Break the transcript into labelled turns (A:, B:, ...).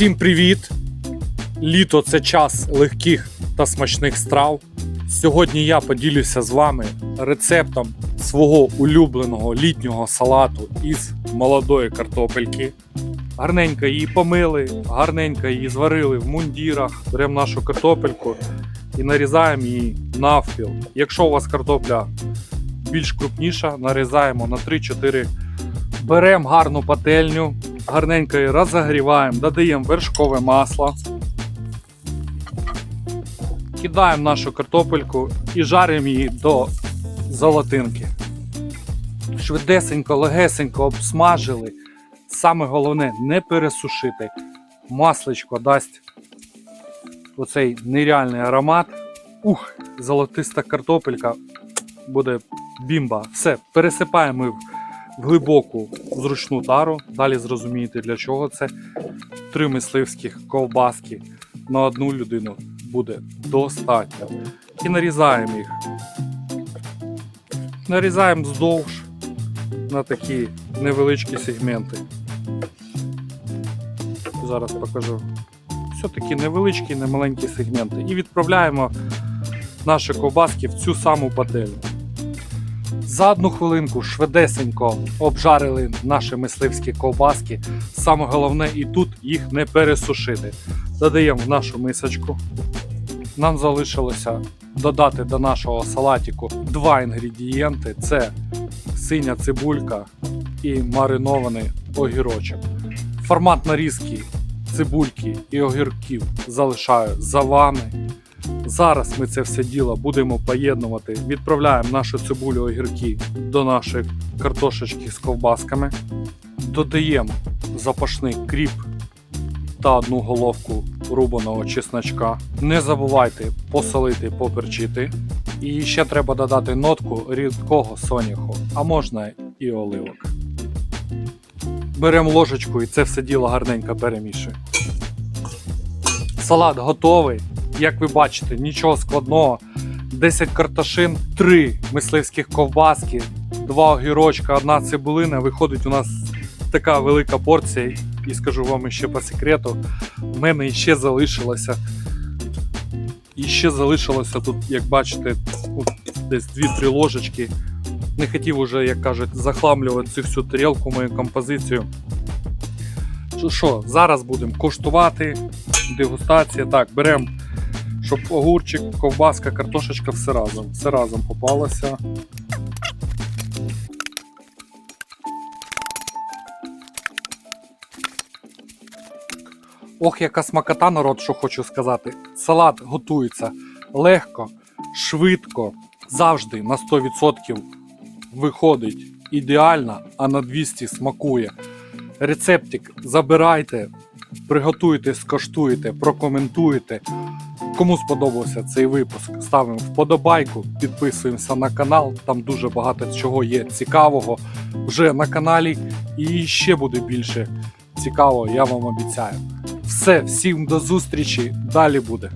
A: Всім привіт! Літо це час легких та смачних страв. Сьогодні я поділюся з вами рецептом свого улюбленого літнього салату із молодої картопельки. Гарненько її помили, гарненько її зварили в мундірах. Беремо нашу картопельку і нарізаємо її навпіл. Якщо у вас картопля більш крупніша, нарізаємо на 3-4 Беремо гарну пательню, гарненько її розогріваємо, додаємо вершкове масло. Кидаємо нашу картопельку і жаримо її до золотинки. Швидесенько, легесенько обсмажили. Саме головне не пересушити. Масличко дасть оцей нереальний аромат. Ух, золотиста картопелька буде бімба. Все, пересипаємо в глибоку зручну тару. Далі зрозумієте для чого це. Три мисливських ковбаски на одну людину буде достатньо. І нарізаємо їх. Нарізаємо вздовж на такі невеличкі сегменти. Зараз покажу. Все такі невеличкі, немаленькі сегменти. І відправляємо наші ковбаски в цю саму пательню. За одну хвилинку швидесенько обжарили наші мисливські ковбаски. Саме головне і тут їх не пересушити. Додаємо в нашу мисочку. Нам залишилося додати до нашого салатику два інгредієнти: це синя цибулька і маринований огірочок. Формат нарізки цибульки і огірків залишаю за вами. Зараз ми це все діло будемо поєднувати. Відправляємо нашу цибулю огірки до нашої картошечки з ковбасками. Додаємо запашний кріп та одну головку рубаного чесночка. Не забувайте посолити, поперчити. І ще треба додати нотку рідкого соняху, а можна і оливок. Беремо ложечку і це все діло гарненько перемішуємо. Салат готовий. Як ви бачите, нічого складного. 10 картошин, 3 мисливських ковбаски, 2 огірочка, одна цибулина. Виходить у нас така велика порція. І скажу вам ще по секрету, в мене ще залишилося. І ще залишилося тут, як бачите, десь 2-3 ложечки. Не хотів уже, як кажуть, захламлювати цю всю тарілку, мою композицію. Що, зараз будемо коштувати. Дегустація. Так, беремо щоб огурчик, ковбаска, картошечка все разом. Все разом попалося. Ох, яка смакота, народ, що хочу сказати. Салат готується легко, швидко, завжди на 100% виходить ідеально, а на 200 смакує. Рецептик забирайте, приготуйте, скоштуйте, прокоментуйте. Кому сподобався цей випуск, ставимо вподобайку, підписуємося на канал. Там дуже багато чого є цікавого вже на каналі. І ще буде більше цікавого, я вам обіцяю. Все, всім до зустрічі. Далі буде.